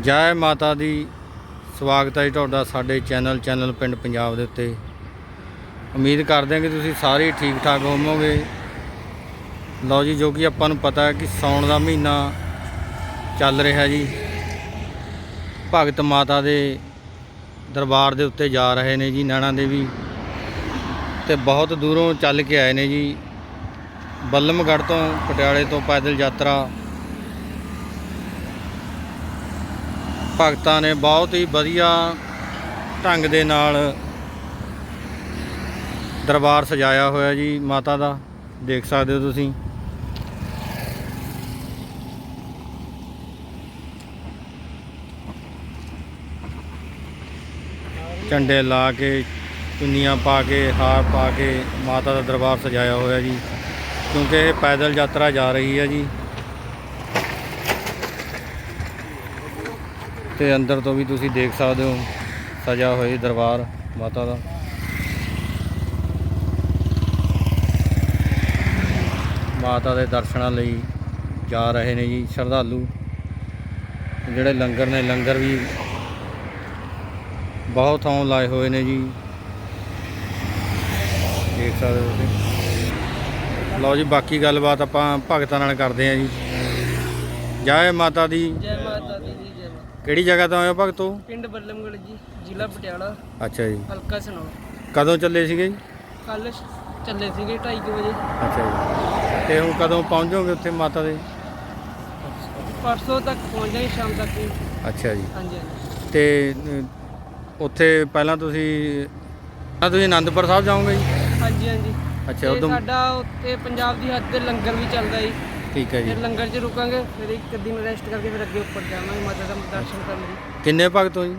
ਜੈ ਮਾਤਾ ਦੀ। ਸਵਾਗਤ ਹੈ ਜੀ ਤੁਹਾਡਾ ਸਾਡੇ ਚੈਨਲ ਚੈਨਲ ਪਿੰਡ ਪੰਜਾਬ ਦੇ ਉੱਤੇ। ਉਮੀਦ ਕਰਦੇ ਹਾਂ ਕਿ ਤੁਸੀਂ ਸਾਰੇ ਠੀਕ ਠਾਕ ਹੋਵੋਗੇ। ਲਓ ਜੀ, ਜੋ ਕਿ ਆਪਾਂ ਨੂੰ ਪਤਾ ਹੈ ਕਿ ਸਾਉਣ ਦਾ ਮਹੀਨਾ ਚੱਲ ਰਿਹਾ ਜੀ। ਭਗਤ ਮਾਤਾ ਦੇ ਦਰਬਾਰ ਦੇ ਉੱਤੇ ਜਾ ਰਹੇ ਨੇ ਜੀ ਨੈਣਾ ਦੇਵੀ। ਤੇ ਬਹੁਤ ਦੂਰੋਂ ਚੱਲ ਕੇ ਆਏ ਨੇ ਜੀ। ਬੱਲਮਗੜ੍ਹ ਤੋਂ ਪਟਿਆਲੇ ਤੋਂ ਪੈਦਲ ਯਾਤਰਾ ਭਗਤਾਂ ਨੇ ਬਹੁਤ ਹੀ ਵਧੀਆ ਢੰਗ ਦੇ ਨਾਲ ਦਰਬਾਰ ਸਜਾਇਆ ਹੋਇਆ ਜੀ, ਮਾਤਾ ਦਾ, ਦੇਖ ਸਕਦੇ ਹੋ ਤੁਸੀਂ। ਝੰਡੇ ਲਾ ਕੇ, ਚੁੰਨੀਆਂ ਪਾ ਕੇ, ਹਾਰ ਪਾ ਕੇ ਮਾਤਾ ਦਾ ਦਰਬਾਰ ਸਜਾਇਆ ਹੋਇਆ ਜੀ। ਕਿਉਂਕਿ ਇਹ ਪੈਦਲ ਯਾਤਰਾ ਜਾ ਰਹੀ ਹੈ ਜੀ। ਤੇ ਅੰਦਰ ਤੋਂ ਵੀ ਤੁਸੀਂ ਦੇਖ ਸਕਦੇ ਹੋ, ਸਜਾ ਹੋਇਆ ਦਰਬਾਰ ਮਾਤਾ ਦਾ। ਮਾਤਾ ਦੇ ਦਰਸ਼ਨਾਂ ਲਈ ਜਾ ਰਹੇ ਨੇ ਜੀ, ਸ਼ਰਧਾਲੂ। ਜਿਹੜੇ ਲੰਗਰ ਨੇ, ਲੰਗਰ ਵੀ ਬਹੁਤ ਥਾਂ ਲਾਏ ਹੋਏ ਨੇ ਜੀ। ਦੇਖ ਸਕਦੇ ਹੋ ਤੁਸੀਂ। ਲਓ ਜੀ, ਬਾਕੀ ਗੱਲਬਾਤ ਆਪਾਂ ਭਗਤਾਂ ਨਾਲ ਕਰਦੇ ਹਾਂ ਜੀ। ਜੈ ਮਾਤਾ ਦੀ। ਜੈ ਕਿਹੜੀ ਜਗ੍ਹਾ ਤੋਂ ਆਏ ਹੋ ਭਗਤੋ? ਪਿੰਡ ਬੱਲਮਗੜ ਜੀ ਜ਼ਿਲ੍ਹਾ ਪਟਿਆਲਾ। ਅੱਛਾ ਜੀ। ਹਲਕਾ ਸਨੌਰ। ਕਦੋਂ ਚੱਲੇ ਸੀਗੇ ਜੀ? ਕੱਲ ਚੱਲੇ ਸੀਗੇ 2:30 ਵਜੇ। ਅੱਛਾ ਜੀ। ਤੇ ਹੁਣ ਕਦੋਂ ਪਹੁੰਚੋਗੇ ਉੱਥੇ ਮਾਤਾ ਦੇ? ਪਰਸੋਂ ਤੱਕ ਪਹੁੰਚ ਜਾਈ ਸ਼ਾਮ ਤੱਕ ਜੀ ਅੱਛਾ ਜੀ। ਹਾਂਜੀ ਹਾਂਜੀ। ਤੇ ਉੱਥੇ ਪਹਿਲਾਂ ਤੁਸੀਂ ਪਹਿਲਾਂ ਤੁਸੀਂ ਆਨੰਦਪੁਰ ਸਾਹਿਬ ਜਾਓਗੇ ਜੀ? ਹਾਂਜੀ ਹਾਂਜੀ। ਅੱਛਾ ਉਦੋਂ ਸਾਡਾ ਉੱਤੇ ਪੰਜਾਬ ਦੀ ਹੱਦ ਤੇ ਲੰਗਰ ਵੀ ਚੱਲਦਾ ਜੀ। ਠੀਕ ਹੈ ਜੀ। ਫਿਰ ਲੰਗਰ 'ਚ ਰੁਕਾਂਗੇ ਫਿਰ ਇੱਕ ਦਿਨ ਰੈਸਟ ਕਰਕੇ ਫਿਰ ਅੱਗੇ ਉੱਪਰ ਜਾਵਾਂਗੇ ਮਾਤਾ ਦਾ ਦਰਸ਼ਨ ਕਰਨ ਲਈ। ਕਿੰਨੇ ਭਗਤ ਹੋ ਜੀ?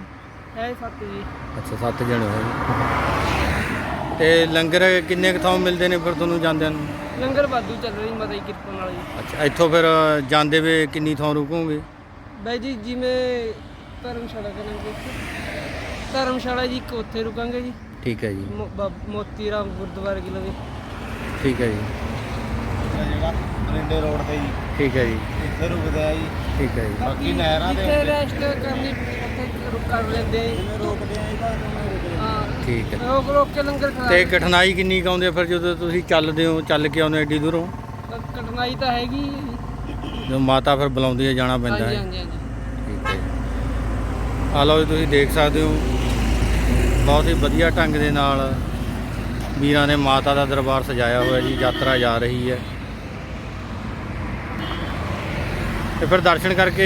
ਹੈ ਸੱਤ ਜੀ। ਅੱਛਾ ਸੱਤ ਜਣੇ ਹੋ ਜੀ। ਤੇ ਲੰਗਰ ਕਿੰਨੇ ਕੁ ਥਾਂ ਮਿਲਦੇ ਨੇ ਫਿਰ ਤੁਹਾਨੂੰ ਜਾਂਦਿਆਂ ਨੂੰ? ਲੰਗਰ ਵਾਧੂ ਚੱਲ ਰਹੀ ਮਾਤਾ ਦੀ ਕਿਰਪਾ ਨਾਲ ਜੀ। ਅੱਛਾ ਇੱਥੋਂ ਫਿਰ ਜਾਂਦੇ ਵੇ ਕਿੰਨੀ ਥਾਂ ਰੁਕੋਗੇ? ਬਾਈ ਜੀ ਜਿਵੇਂ ਧਰਮਸ਼ਾਲਾ ਕਰਾਂਗੇ ਧਰਮਸ਼ਾਲਾ ਜੀ ਇੱਕ ਉੱਥੇ ਰੁਕਾਂਗੇ ਜੀ। ਠੀਕ ਹੈ ਜੀ। ਮੋਤੀ ਰਾਮ ਗੁਰਦੁਆਰੇ ਕੀ ਲਵੇ ਠੀਕ ਹੈ ਜੀ। ਮਰਿੰਡੇ ਰੋਡ ਤੇ ਜੀ। ਠੀਕ ਹੈ ਜੀ। ਇੱਥੇ ਰੁਕਦਾ ਜੀ। ਠੀਕ ਹੈ ਜੀ। ਬਾਕੀ ਨਹਿਰਾਂ ਦੇ ਜਿੱਥੇ ਰੈਸਟ ਕਰਨੀ ਉੱਥੇ ਰੁਕ ਕਰ ਲੈਂਦੇ ਜਿਵੇਂ ਰੋਕਦੇ ਆ ਜੀ ਤਾਂ ਉਵੇਂ ਰੁਕਦੇ ਆ। ਹਾਂ। ਠੀਕ ਹੈ। ਰੋਕ ਰੋਕ ਕੇ ਲੰਗਰ ਖਾ ਤੇ ਕਠਿਨਾਈ ਕਿੰਨੀ ਕੁ ਆਉਂਦੀ ਹੈ ਫਿਰ ਜਦੋਂ ਤੁਸੀਂ ਚੱਲਦੇ ਹੋ ਚੱਲ ਕੇ ਆਉਂਦੇ ਐਡੀ ਦੂਰੋਂ? ਕਟਨਾਈ ਤਾਂ ਹੈਗੀ ਜੀ। ਜਦੋਂ ਮਾਤਾ ਫਿਰ ਬੁਲਾਉਂਦੀ ਹੈ ਜਾਣਾ ਪੈਂਦਾ ਹੈ। ਹਾਂਜੀ ਹਾਂਜੀ ਠੀਕ ਹੈ ਆ ਲਓ ਜੀ ਤੁਸੀਂ ਦੇਖ ਸਕਦੇ ਹੋ। ਬਹੁਤ ਹੀ ਵਧੀਆ ਢੰਗ ਦੇ ਨਾਲ ਵੀਰਾਂ ਨੇ ਮਾਤਾ ਦਾ ਦਰਬਾਰ ਸਜਾਇਆ ਹੋਇਆ ਜੀ ਯਾਤਰਾ ਜਾ ਰਹੀ ਹੈ। ਤੇ ਫਿਰ ਦਰਸ਼ਨ ਕਰਕੇ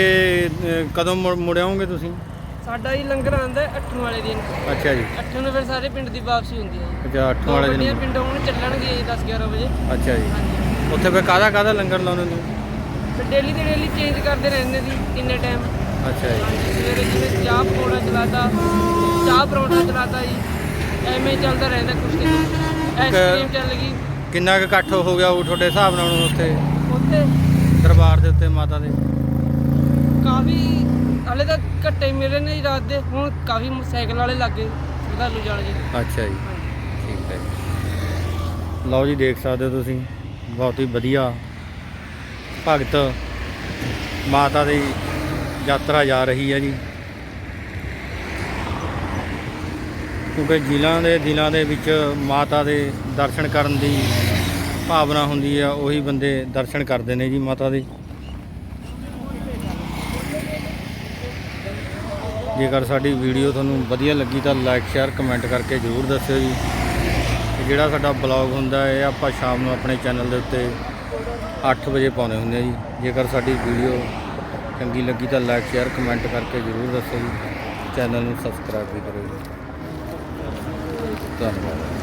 ਕਦੋਂ ਮੁੜ ਮੁੜ ਆਓਗੇ ਤੁਸੀਂ? ਸਾਡਾ ਹੀ ਲੰਗਰ ਆਂਦਾ ਅੱਠਣ ਵਾਲੇ ਦਿਨ। ਅੱਛਾ ਜੀ। ਅੱਠਣ ਨੂੰ ਫਿਰ ਸਾਰੇ ਪਿੰਡ ਦੀ ਵਾਪਸੀ ਹੁੰਦੀ ਹੈ ਜੀ। ਅੱਛਾ 8 ਦੋ ਵਾਲੇ ਦਿਨ ਪਿੰਡ ਹੁਣ ਚੱਲਣਗੇ ਜੀ 10 11 ਵਜੇ। ਅੱਛਾ ਜੀ। ਹਾਂਜੀ। ਉੱਥੇ ਫਿਰ ਕਾਹਦਾ ਕਾਹਦਾ ਲੰਗਰ ਲਾਉਂਦੇ ਨੇ ਫਿਰ ਡੇਲੀ ਦੇ ਡੇਲੀ ਚੇਂਜ ਕਰਦੇ ਰਹਿੰਦੇ ਸੀ ਕਿੰਨੇ ਟਾਈਮ ਅੱਛਾ ਜੀ। ਹਾਂਜੀ ਸਵੇਰੇ ਜਿਵੇਂ ਚਾਹ ਪਕੌੜਾ ਚਲਾਤਾ ਚਾਹ ਪਰੌਂਠਾ ਚਲਾਤਾ ਜੀ ਐਵੇਂ ਹੀ ਚੱਲਦਾ ਰਹਿੰਦਾ ਕੁਛ ਤੇ ਕੁਛ ਆਈਸਕ੍ਰੀਮ ਚੱਲ ਗਈ। ਕਿੰਨਾ ਕੁ ਇਕੱਠ ਹੋ ਗਿਆ ਉਹ ਤੁਹਾਡੇ ਹਿਸਾਬ ਨਾਲ ਹੁਣ ਉੱਥੇ? ਉੱਥੇ ਦਰਬਾਰ ਦੇ ਉੱਤੇ ਮਾਤਾ ਦੇ। ਕਾਫੀ ਹਲੇ ਤਾਂ ਘੱਟੇ ਮਿਲੇ ਨੇ ਜੀ ਰਾਤ ਦੇ। ਹੁਣ ਕਾਫੀ ਸਾਈਕਲ ਵਾਲੇ ਲੱਗੇ ਸ਼ਰਧਾਲੂ ਜਾਣ ਜੀ ਅੱਛਾ ਜੀ। ਠੀਕ ਹੈ। ਲਓ ਜੀ ਦੇਖ ਸਕਦੇ ਹੋ ਤੁਸੀਂ ਬਹੁਤ ਹੀ ਵਧੀਆ ਭਗਤ ਮਾਤਾ ਦੀ ਯਾਤਰਾ ਜਾ ਰਹੀ ਹੈ ਜੀ। ਕਿਉਂਕਿ ਜ਼ਿਲ੍ਹਾ ਦੇ ਦਿਲਾਂ ਦੇ ਵਿੱਚ ਮਾਤਾ ਦੇ ਦਰਸ਼ਨ ਕਰਨ ਦੀ ਭਾਵਨਾ ਹੁੰਦੀ ਆ, ਉਹੀ ਬੰਦੇ ਦਰਸ਼ਨ ਕਰਦੇ ਨੇ ਜੀ ਮਾਤਾ ਦੇ। ਜੇਕਰ ਸਾਡੀ ਵੀਡੀਓ ਤੁਹਾਨੂੰ ਵਧੀਆ ਲੱਗੀ ਤਾਂ ਲਾਈਕ ਸ਼ੇਅਰ ਕਮੈਂਟ ਕਰਕੇ ਜ਼ਰੂਰ ਦੱਸਿਓ ਜੀ। ਜਿਹੜਾ ਸਾਡਾ ਬਲੌਗ ਹੁੰਦਾ ਇਹ ਆਪਾਂ ਸ਼ਾਮ ਨੂੰ ਆਪਣੇ ਚੈਨਲ ਦੇ ਉੱਤੇ 8 ਵਜੇ ਪਾਉਂਦੇ ਹੁੰਦੇ ਆ ਜੀ। ਜੇਕਰ ਸਾਡੀ ਵੀਡੀਓ ਚੰਗੀ ਲੱਗੀ ਤਾਂ ਲਾਈਕ ਸ਼ੇਅਰ ਕਮੈਂਟ ਕਰਕੇ ਜ਼ਰੂਰ ਦੱਸੋ ਜੀ। ਚੈਨਲ ਨੂੰ ਸਬਸਕ੍ਰਾਈਬ ਵੀ ਕਰੋ ਜੀ। ਧੰਨਵਾਦ।